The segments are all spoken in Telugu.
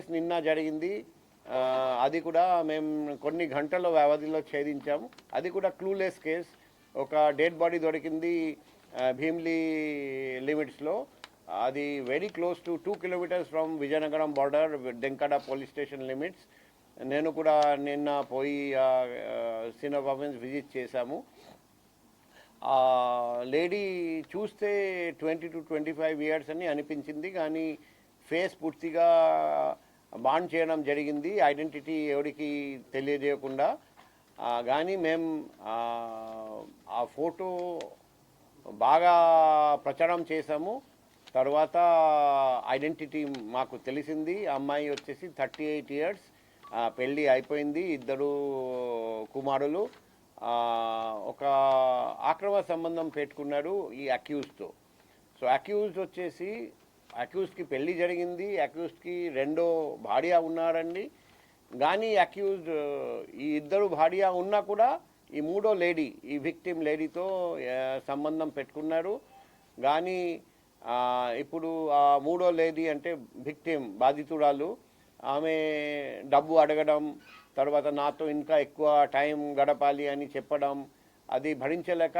కేసు నిన్న జరిగింది. అది కూడా మేము కొన్ని గంటల వ్యవధిలో ఛేదించాము. అది కూడా క్లూలెస్ కేస్. ఒక డెడ్ బాడీ దొరికింది భీమ్లీ లిమిట్స్లో. అది very close to two kilometres from Vizianagaram border Denkada police station limits. నేను కూడా నిన్న పోయి సీన్ ఆఫ్ విజిట్ చేశాము. ఆ లేడీ చూస్తే twenty two twenty five years అని అనిపించింది. కానీ ఫేస్ పూర్తిగా బాండ్ చేయడం జరిగింది. ఐడెంటిటీ ఎవరికి తెలియజేయకుండా. కానీ మేము ఆ, ఫోటో బాగా ప్రచారం చేశాము. తర్వాత ఐడెంటిటీ మాకు తెలిసింది. ఆ అమ్మాయి వచ్చేసి థర్టీ ఎయిట్ ఇయర్స్. పెళ్ళి అయిపోయింది. ఇద్దరు కుమారులు. ఒక ఆక్రమ సంబంధం పెట్టుకున్నారు ఈ అక్యూజ్తో. సో అక్యూజ్ వచ్చేసి అక్యూజ్కి పెళ్ళి జరిగింది అక్యూజ్కి రెండో భార్య ఉన్నారండి. కానీ అక్యూజ్ ఈ ఇద్దరు భార్య ఉన్నా కూడా ఈ మూడో లేడీ ఈ విక్టిమ్ లేడీతో సంబంధం పెట్టుకున్నారు. కానీ ఇప్పుడు ఆ మూడో లేడీ అంటే విక్టిమ్ బాధితురాలు ఆమె డబ్బు అడగడం తర్వాత నాతో ఇంకా ఎక్కువ టైం గడపాలి అని చెప్పడం అది భరించలేక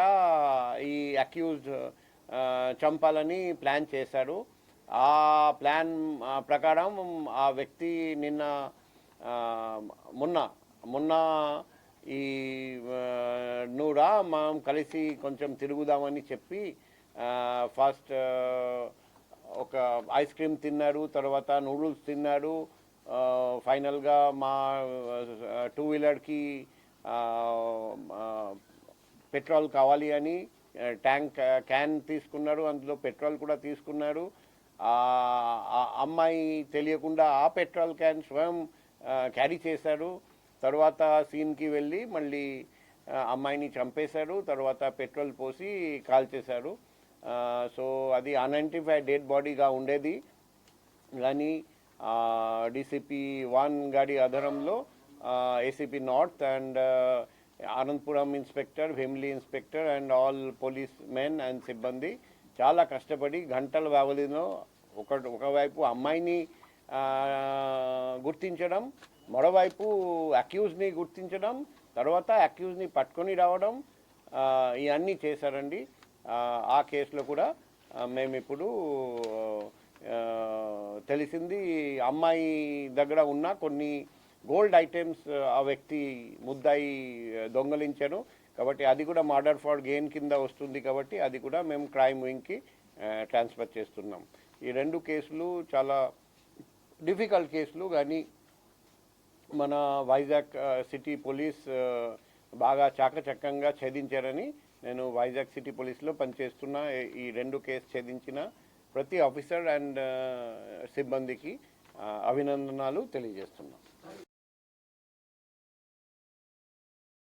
ఈ అక్యూజ్ చంపాలని ప్లాన్ చేశారు. ఆ ప్లాన్ ప్రకారం ఆ వ్యక్తి నిన్న మొన్న మొన్న ఈ ఆ, నూరా మనం కలిసి కొంచెం తిరుగుదామని చెప్పి ఫస్ట్ ఒక ఐస్ క్రీమ్ తిన్నారు తర్వాత నూడిల్స్ తిన్నారు ఫైనల్గా మా టూ వీలర్కి పెట్రోల్ కావాలి అని ట్యాంక్ క్యాన్ తీసుకున్నారు అందులో పెట్రోల్ కూడా తీసుకున్నారు అమ్మాయి తెలియకుండా ఆ పెట్రోల్ క్యాన్ స్వయం క్యారీ చేశారు తర్వాత సీన్కి వెళ్ళి మళ్ళీ అమ్మాయిని చంపేశారు తర్వాత పెట్రోల్ పోసి కాల్చేశారు సో అది అన్ఐడెంటిఫైడ్ డెడ్ బాడీగా ఉండేది. కానీ డిసిపి వన్ గాడి ఆధారంలో ACP north and Anandapuram inspector family inspector and all policemen and సిబ్బంది చాలా కష్టపడి గంటల వ్యవధిలో ఒక ఒకవైపు అమ్మాయిని గుర్తించడం మరోవైపు అక్యూజ్ని గుర్తించడం తర్వాత అక్యూజ్ని పట్టుకొని రావడం ఇవన్నీ చేశారండి. ఆ, కేసులో కూడా మేము ఇప్పుడు తెలిసింది అమ్మాయి దగ్గర ఉన్న కొన్ని గోల్డ్ ఐటమ్స్ ఆ వ్యక్తి ముద్దాయి దొంగలించాను. కాబట్టి అది కూడా మర్డర్ ఫార్ గెయిన్ కింద వస్తుంది కాబట్టి అది కూడా మేము క్రైమ్ వింగ్కి ట్రాన్స్ఫర్ చేస్తున్నాం. ఈ రెండు కేసులు చాలా డిఫికల్ట్ కేసులు కానీ మన వైజాగ్ సిటీ పోలీస్ బాగా చాకచక్యంగా ఛేదించారని నేను వైజాగ్ సిటీ పోలీస్లో పనిచేస్తున్న. ఈ- రెండు కేసు ఛేదించిన ప్రతి ఆఫీసర్ అండ్ సిబ్బందికి అభినందనాలు తెలియజేస్తున్నాను